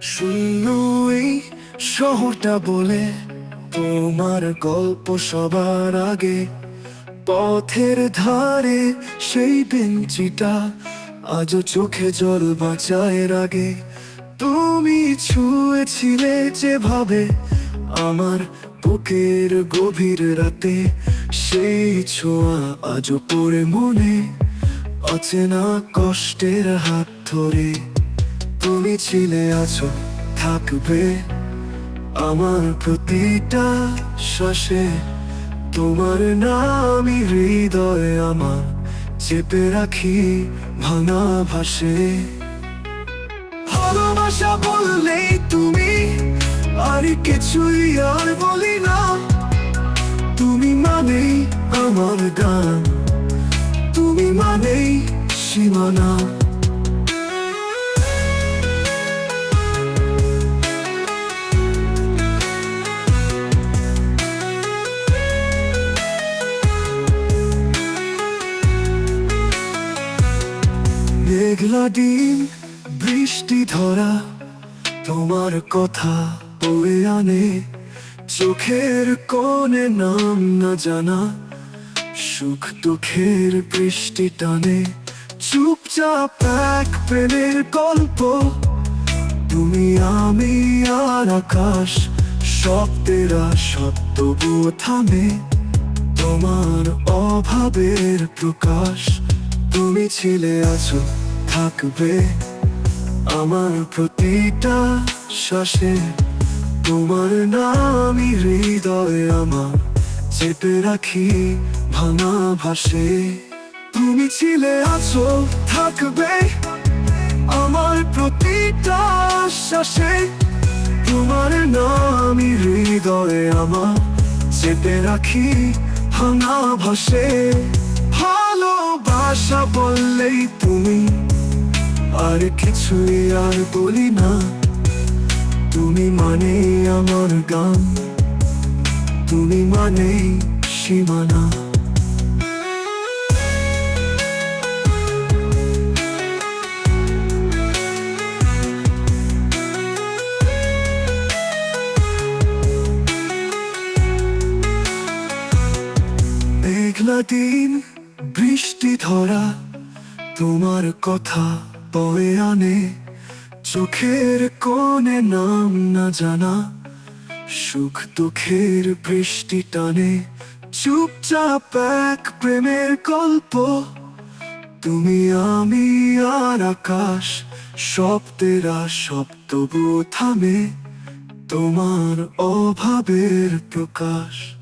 শূন্য শহরটা বলে তোমার গল্প সবার আগে। পথের ধারে সেই বেঞ্চিটা আজও চোখে জল বাঁচায়ের আগে তুমি ছুঁয়েছিলে যেভাবে আমার বুকের গভীর রাতে, সেই ছোঁয়া আজও পড়ে মনে, অচেনা কষ্টের হাত ধরে। তুমি ছিলে আছো, থাকবে আমার প্রতিটা শ্বাসে। তোমার নামই হৃদয়ে আমার, চেপে রাখি ভাঙা ভাসে। ভালোবাসা বললেই তুমি, আর কিছুই আর বলি না। তুমি মানেই আমার গান, তুমি মানেই সীমানা। দিন বৃষ্টি ধরা তোমার কথা বয়ে আনে। চোখের কোণে নাম না জানা, সুখ দুঃখের বৃষ্টি টানে। চুপচাপ এক প্রেমের গল্প, তুমি, আমি আর আকাশ, শব্দেরা শব্দ থামে। তোমার অভাবের প্রকাশ, তুমি ছিলে আছো থাকবে আমার প্রতিটা শ্বাসে। তোমার নামই হৃদয়ে আমার, চেপে রাখি ভাঙা ভাসে। তুমি ছিলে, আছো, থাকবে আমার প্রতিটা শ্বাসে। তোমার নামই হৃদয়ে আমার, চেপে রাখি ভাঙা ভাসে। ভালোবাসা বললেই তুমি আর কিছুই আর বলি না। তুমি মানে আমার গান। তুমি মানে সীমানা। মেঘলা দিন, বৃষ্টি ধরা তোমার কথা। বয়ে আনে, চোখের কোণে নাম না জানা, সুখ দুঃখের বৃষ্টি টানে, চুপচাপ এক প্রেমের গল্প। তুমি, আমি আর আকাশ শব্দেরা শব্দ থামে, তোমার অভাবের প্রকাশ।